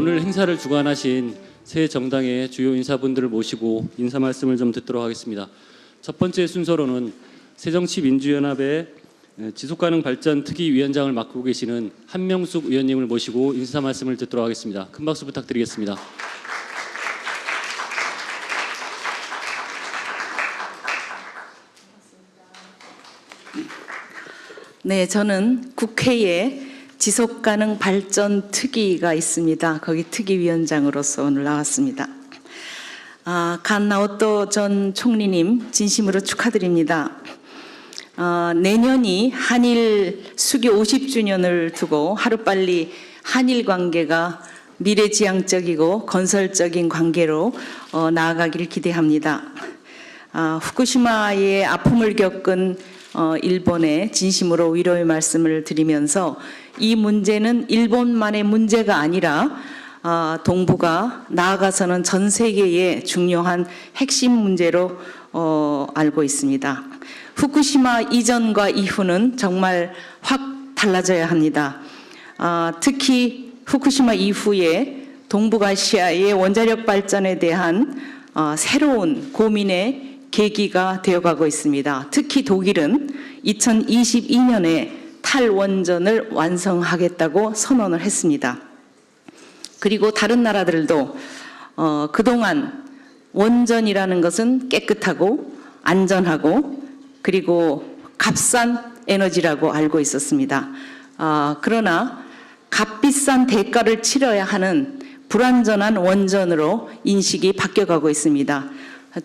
오늘 행사를 주관하신 새 정당의 주요 인사분들을 모시고 인사 말씀을 좀 듣도록 하겠습니다. 첫 번째 순서로는 새정치민주연합의 지속가능 발전 특위 위원장을 맡고 계시는 한명숙 의원님을 모시고 인사 말씀을 듣도록 하겠습니다. 큰 박수 부탁드리겠습니다. 네, 저는 국회에 지속가능 발전 특위가 있습니다. 거기 특위위원장으로서 오늘 나왔습니다. 아, 간 나오토 전 총리님 진심으로 축하드립니다. 아, 내년이 한일 수교 50주년을 두고 하루빨리 한일 관계가 미래지향적이고 건설적인 관계로 어, 나아가길 기대합니다. 아, 후쿠시마의 아픔을 겪은 어, 일본에 진심으로 위로의 말씀을 드리면서 이 문제는 일본만의 문제가 아니라 아, 동북아 나아가서는 전 세계의 중요한 핵심 문제로 어, 알고 있습니다. 후쿠시마 이전과 이후는 정말 확 달라져야 합니다. 아, 특히 후쿠시마 이후에 동북아시아의 원자력 발전에 대한 어, 새로운 고민의 계기가 되어가고 있습니다. 특히 독일은 2022년에 탈원전을 완성하겠다고 선언을 했습니다. 그리고 다른 나라들도 어, 그동안 원전이라는 것은 깨끗하고 안전하고 그리고 값싼 에너지라고 알고 있었습니다. 아, 그러나 값비싼 대가를 치러야 하는 불완전한 원전으로 인식이 바뀌어가고 있습니다.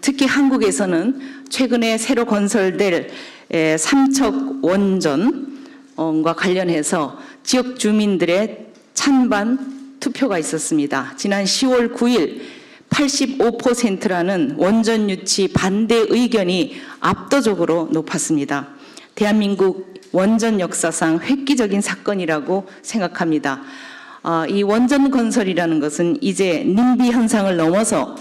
특히 한국에서는 최근에 새로 건설될 에, 삼척 원전과 관련해서 지역 주민들의 찬반 투표가 있었습니다. 지난 10월 9일 85%라는 원전 유치 반대 의견이 압도적으로 높았습니다. 대한민국 원전 역사상 획기적인 사건이라고 생각합니다. 아, 이 원전 건설이라는 것은 이제 님비 현상을 넘어서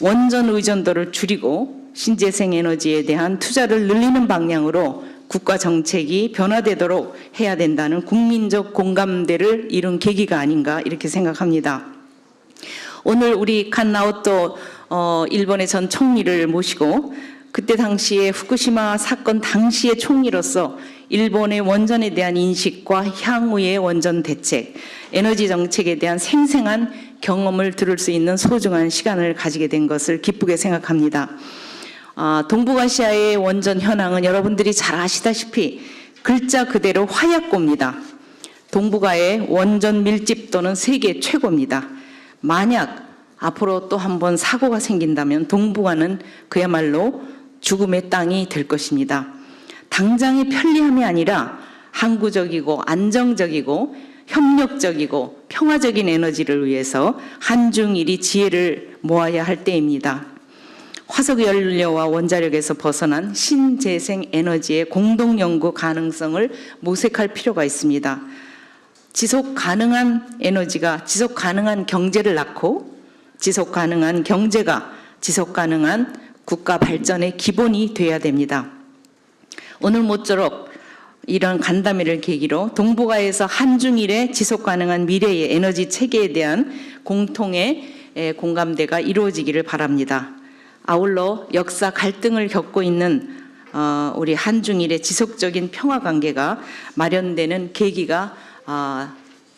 원전 의존도를 줄이고 신재생 에너지에 대한 투자를 늘리는 방향으로 국가 정책이 변화되도록 해야 된다는 국민적 공감대를 이룬 계기가 아닌가 이렇게 생각합니다. 오늘 우리 칸나오토 어, 일본의 전 총리를 모시고 그때 당시에 후쿠시마 사건 당시의 총리로서 일본의 원전에 대한 인식과 향후의 원전 대책, 에너지 정책에 대한 생생한 경험을 들을 수 있는 소중한 시간을 가지게 된 것을 기쁘게 생각합니다. 아, 동북아시아의 원전 현황은 여러분들이 잘 아시다시피 글자 그대로 화약고입니다. 동북아의 원전 밀집도는 세계 최고입니다. 만약 앞으로 또 한 번 사고가 생긴다면 동북아는 그야말로 죽음의 땅이 될 것입니다. 당장의 편리함이 아니라 항구적이고 안정적이고 협력적이고 평화적인 에너지를 위해서 한중일이 지혜를 모아야 할 때입니다. 화석 연료와 원자력에서 벗어난 신재생 에너지의 공동 연구 가능성을 모색할 필요가 있습니다. 지속 가능한 에너지가 지속 가능한 경제를 낳고 지속 가능한 경제가 지속 가능한 국가 발전의 기본이 돼야 됩니다. 오늘 모쪼록 이런 간담회를 계기로 동북아에서 한중일의 지속 가능한 미래의 에너지 체계에 대한 공통의 에, 공감대가 이루어지기를 바랍니다. 아울러 역사 갈등을 겪고 있는 어, 우리 한중일의 지속적인 평화 관계가 마련되는 계기가 어,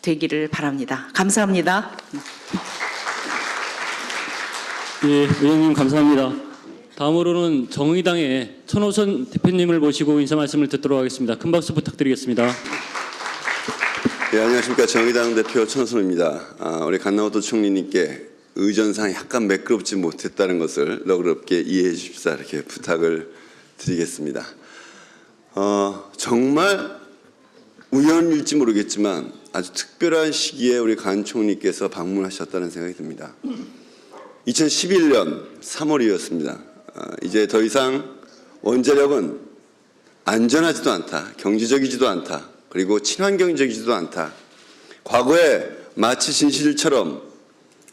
되기를 바랍니다. 감사합니다. 예, 의원님 감사합니다. 다음으로는 정의당의 천호선 대표님을 모시고 인사 말씀을 듣도록 하겠습니다. 큰 박수 부탁드리겠습니다. 예, 안녕하십니까 정의당 대표 천선우입니다. 아, 우리 간나오토 총리님께 의전상 약간 매끄럽지 못했다는 것을 너그럽게 이해해 주십사 이렇게 부탁을 드리겠습니다. 어, 정말 우연일지 모르겠지만 아주 특별한 시기에 우리 간 총리께서 방문하셨다는 생각이 듭니다. 2011년 3월이었습니다. 아, 이제 더 이상 원자력은 안전하지도 않다, 경제적이지도 않다, 그리고 친환경적이지도 않다. 과거에 마치 진실처럼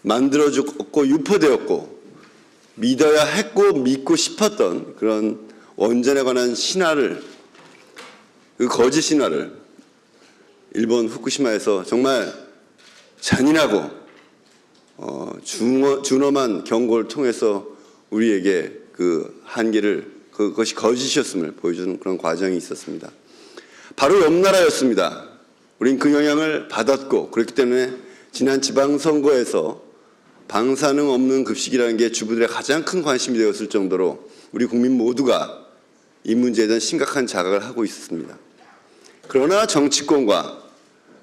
만들어졌고 유포되었고 믿어야 했고 믿고 싶었던 그런 원전에 관한 신화를 그 거짓 신화를 일본 후쿠시마에서 정말 잔인하고 어, 준엄한 경고를 통해서 우리에게 그 한계를 그것이 거짓이었음을 보여주는 그런 과정이 있었습니다. 바로 옆 나라였습니다. 우린 그 영향을 받았고 그렇기 때문에 지난 지방선거에서 방사능 없는 급식이라는 게 주부들의 가장 큰 관심이 되었을 정도로 우리 국민 모두가 이 문제에 대한 심각한 자각을 하고 있었습니다. 그러나 정치권과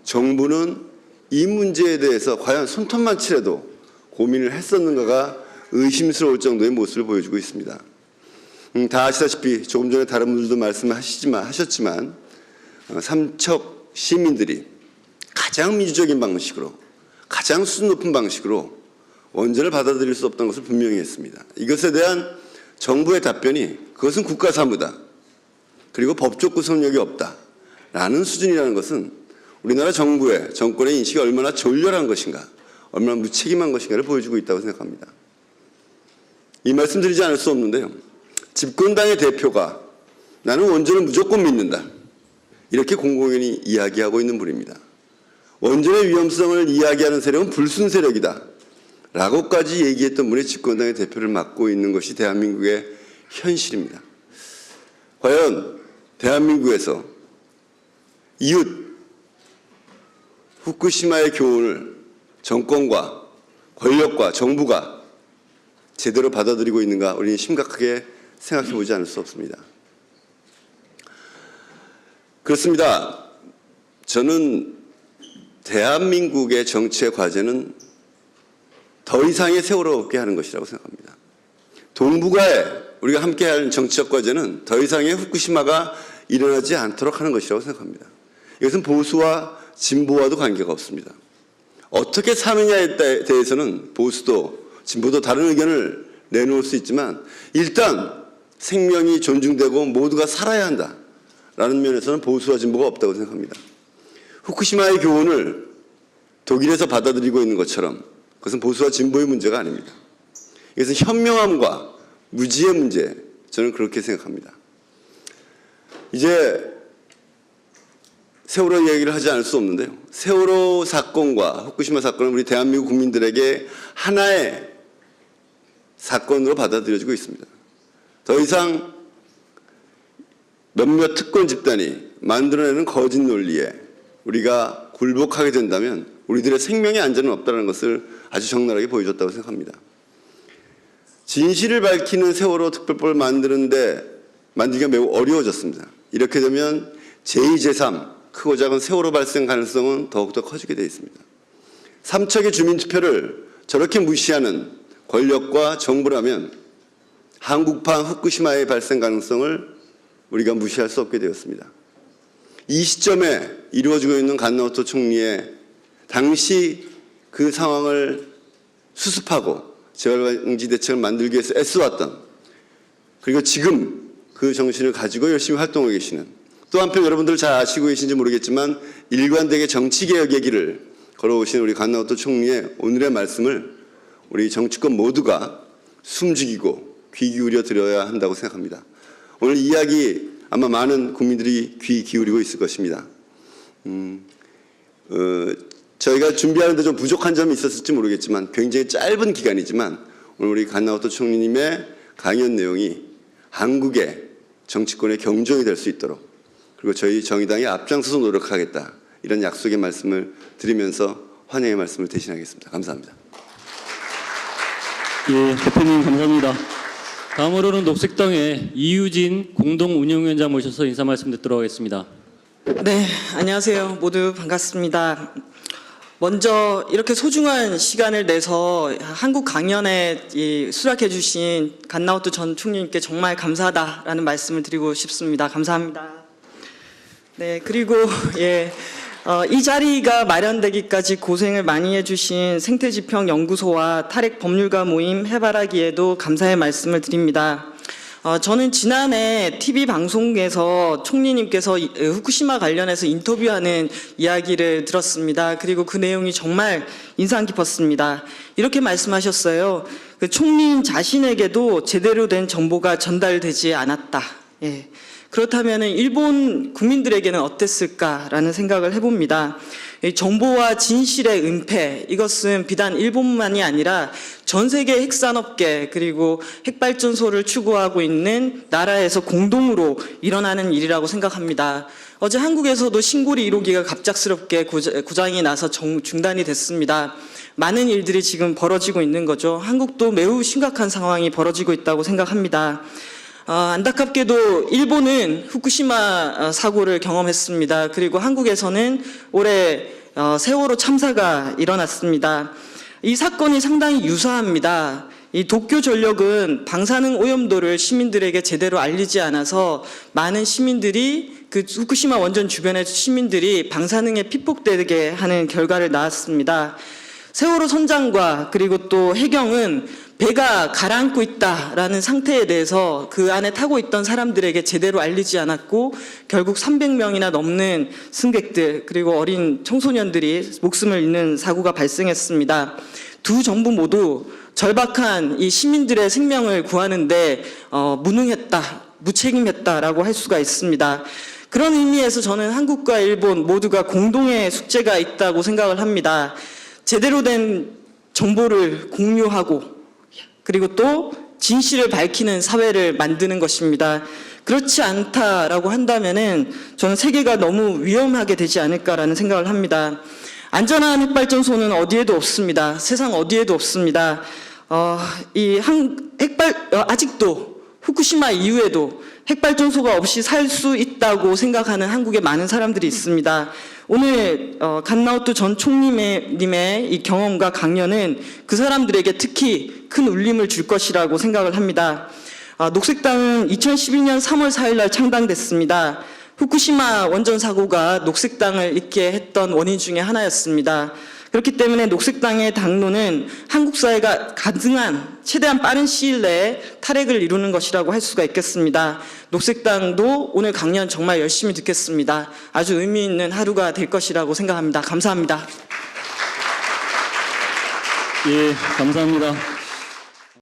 정부는 이 문제에 대해서 과연 손톱만 칠해도 고민을 했었는가가 의심스러울 정도의 모습을 보여주고 있습니다. 음, 다 아시다시피 조금 전에 다른 분들도 말씀하시지만 하셨지만 어, 삼척 시민들이 가장 민주적인 방식으로 가장 수준 높은 방식으로 원전을 받아들일 수 없다는 것을 분명히 했습니다. 이것에 대한 정부의 답변이 그것은 국가 사무다. 그리고 법적 구속력이 없다 라는 수준이라는 것은 우리나라 정부의 정권의 인식이 얼마나 졸렬한 것인가, 얼마나 무책임한 것인가를 보여주고 있다고 생각합니다. 이 말씀 드리지 않을 수 없는데요. 집권당의 대표가 나는 원전을 무조건 믿는다. 이렇게 공공연히 이야기하고 있는 분입니다. 원전의 위험성을 이야기하는 세력은 불순 세력이다. 라고까지 얘기했던 분이 집권당의 대표를 맡고 있는 것이 대한민국의 현실입니다. 과연 대한민국에서 이웃 후쿠시마의 교훈을 정권과 권력과 정부가 제대로 받아들이고 있는가 우리는 심각하게 생각해 보지 않을 수 없습니다. 그렇습니다. 저는 대한민국의 정치의 과제는 더 이상의 세월호 없게 하는 것이라고 생각합니다. 동북아에 우리가 함께할 정치적 과제는 더 이상의 후쿠시마가 일어나지 않도록 하는 것이라고 생각합니다. 이것은 보수와 진보와도 관계가 없습니다. 어떻게 사느냐에 따- 대해서는 보수도 진보도 다른 의견을 내놓을 수 있지만 일단 생명이 존중되고 모두가 살아야 한다 라는 면에서는 보수와 진보가 없다고 생각합니다. 후쿠시마의 교훈을 독일에서 받아들이고 있는 것처럼 그것은 보수와 진보의 문제가 아닙니다. 이것은 현명함과 무지의 문제, 저는 그렇게 생각합니다. 이제 세월호 이야기를 하지 않을 수 없는데요. 세월호 사건과 후쿠시마 사건은 우리 대한민국 국민들에게 하나의 사건으로 받아들여지고 있습니다. 더 이상 몇몇 특권 집단이 만들어내는 거짓 논리에 우리가 굴복하게 된다면 우리들의 생명의 안전은 없다는 것을 아주 적나라하게 보여줬다고 생각합니다. 진실을 밝히는 세월호 특별법을 만드는데 만들기가 매우 어려워졌습니다. 이렇게 되면 제2, 제3 크고 작은 세월호 발생 가능성은 더욱더 커지게 되어 있습니다. 삼척의 주민투표를 저렇게 무시하는 권력과 정부라면 한국판 후쿠시마의 발생 가능성을 우리가 무시할 수 없게 되었습니다. 이 시점에 이루어지고 있는 간나오토 총리의 당시 그 상황을 수습하고 재발방지 대책을 만들기 위해서 애써왔던 그리고 지금 그 정신을 가지고 열심히 활동하고 계시는 또 한편 여러분들 잘 아시고 계신지 모르겠지만 일관되게 정치개혁의 길을 걸어오신 우리 간나오토 총리의 오늘의 말씀을 우리 정치권 모두가 숨죽이고 귀 기울여 들어야 한다고 생각합니다. 오늘 이야기 아마 많은 국민들이 귀 기울이고 있을 것입니다. 음, 어, 저희가 준비하는데 좀 부족한 점이 있었을지 모르겠지만 굉장히 짧은 기간이지만 오늘 우리 간나오토 총리님의 강연 내용이 한국의 정치권의 경종이 될 수 있도록 그리고 저희 정의당이 앞장서서 노력하겠다 이런 약속의 말씀을 드리면서 환영의 말씀을 대신하겠습니다. 감사합니다. 예, 대표님 감사합니다. 다음으로는 녹색당의 이유진 공동 운영위원장 모셔서 인사 말씀 듣도록 하겠습니다. 네, 안녕하세요. 모두 반갑습니다. 먼저 이렇게 소중한 시간을 내서 한국 강연에 이 수락해 주신 간나우트 전 총리님께 정말 감사하다라는 말씀을 드리고 싶습니다. 감사합니다. 네, 그리고 예, 어, 이 자리가 마련되기까지 고생을 많이 해주신 생태지평연구소와 탈핵 법률가 모임 해바라기에도 감사의 말씀을 드립니다. 어, 저는 지난해 TV 방송에서 총리님께서 후쿠시마 관련해서 인터뷰하는 이야기를 들었습니다. 그리고 그 내용이 정말 인상 깊었습니다. 이렇게 말씀하셨어요. 그 총리님 자신에게도 제대로 된 정보가 전달되지 않았다. 예. 그렇다면 일본 국민들에게는 어땠을까라는 생각을 해봅니다. 이 정보와 진실의 은폐 이것은 비단 일본만이 아니라 전 세계 핵산업계 그리고 핵발전소를 추구하고 있는 나라에서 공동으로 일어나는 일이라고 생각합니다. 어제 한국에서도 신고리 1호기가 갑작스럽게 고장이 나서 정- 중단이 됐습니다. 많은 일들이 지금 벌어지고 있는 거죠. 한국도 매우 심각한 상황이 벌어지고 있다고 생각합니다. 어, 안타깝게도 일본은 후쿠시마 어, 사고를 경험했습니다. 그리고 한국에서는 올해 어, 세월호 참사가 일어났습니다. 이 사건이 상당히 유사합니다. 이 도쿄 전력은 방사능 오염도를 시민들에게 제대로 알리지 않아서 많은 시민들이 그 후쿠시마 원전 주변의 시민들이 방사능에 피폭되게 하는 결과를 낳았습니다. 세월호 선장과 그리고 또 해경은 배가 가라앉고 있다라는 상태에 대해서 그 안에 타고 있던 사람들에게 제대로 알리지 않았고 결국 300명이나 넘는 승객들 그리고 어린 청소년들이 목숨을 잃는 사고가 발생했습니다. 두 정부 모두 절박한 이 시민들의 생명을 구하는데 어, 무능했다, 무책임했다라고 할 수가 있습니다. 그런 의미에서 저는 한국과 일본 모두가 공동의 숙제가 있다고 생각을 합니다. 제대로 된 정보를 공유하고 그리고 또 진실을 밝히는 사회를 만드는 것입니다. 그렇지 않다라고 한다면은 저는 세계가 너무 위험하게 되지 않을까라는 생각을 합니다. 안전한 핵발전소는 어디에도 없습니다. 세상 어디에도 없습니다. 어, 이 한, 핵발, 어, 아직도 후쿠시마 이후에도 핵발전소가 없이 살 수 있다고 생각하는 한국에 많은 사람들이 있습니다. 오늘 어, 간나우트 전 총리님의 님의 이 경험과 강연은 그 사람들에게 특히 큰 울림을 줄 것이라고 생각을 합니다. 아, 녹색당은 2012년 3월 4일 날 창당됐습니다. 후쿠시마 원전 사고가 녹색당을 있게 했던 원인 중에 하나였습니다. 그렇기 때문에 녹색당의 당론은 한국 사회가 가능한 최대한 빠른 시일 내에 탈핵을 이루는 것이라고 할 수가 있겠습니다. 녹색당도 오늘 강연 정말 열심히 듣겠습니다. 아주 의미 있는 하루가 될 것이라고 생각합니다. 감사합니다. 예, 감사합니다.